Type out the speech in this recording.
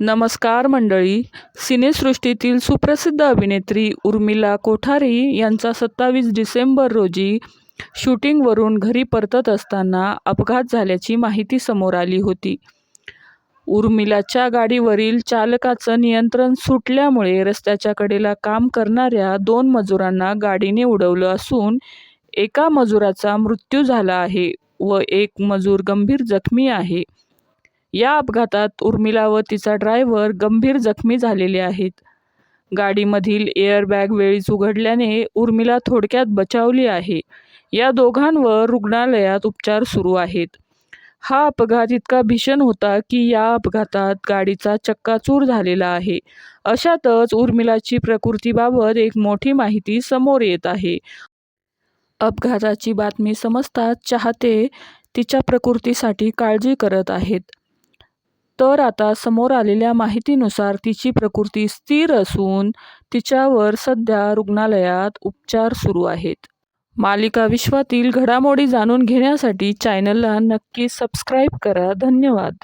नमस्कार मंडळी. सिनेसृष्टीतील सुप्रसिद्ध अभिनेत्री उर्मिला कोठारी यांचा सत्तावीस डिसेंबर रोजी शूटिंगवरून घरी परतत असताना अपघात झाल्याची माहिती समोर आली होती. उर्मिलाच्या गाडीवरील चालकाचं नियंत्रण सुटल्यामुळे रस्त्याच्या कडेला काम करणाऱ्या दोन मजुरांना गाडीने उडवलं असून एका मजुराचा मृत्यू झाला आहे व एक मजूर गंभीर जखमी आहे. या अपघातात उर्मिला व तिचा ड्रायव्हर गंभीर जखमी झालेले आहेत. गाडीमधील एअरबॅग वेळीच उघडल्याने उर्मिला थोडक्यात बचावली आहे. या दोघांवर रुग्णालयात उपचार सुरू आहेत. हा अपघात इतका भीषण होता की या अपघातात गाडीचा चक्काचूर झालेला आहे. अशातच उर्मिलाची प्रकृतीबाबत एक मोठी माहिती समोर येत आहे. अपघाताची बातमी समजताच चाहते तिच्या प्रकृतीसाठी काळजी करत आहेत. तर आता समोर आलेल्या माहितीनुसार तिची प्रकृती स्थिर असून तिच्यावर सध्या रुग्णालयात उपचार सुरू आहेत. मालिका विश्वातील घडामोडी जाणून घेण्यासाठी चॅनलला नक्की सबस्क्राईब करा. धन्यवाद.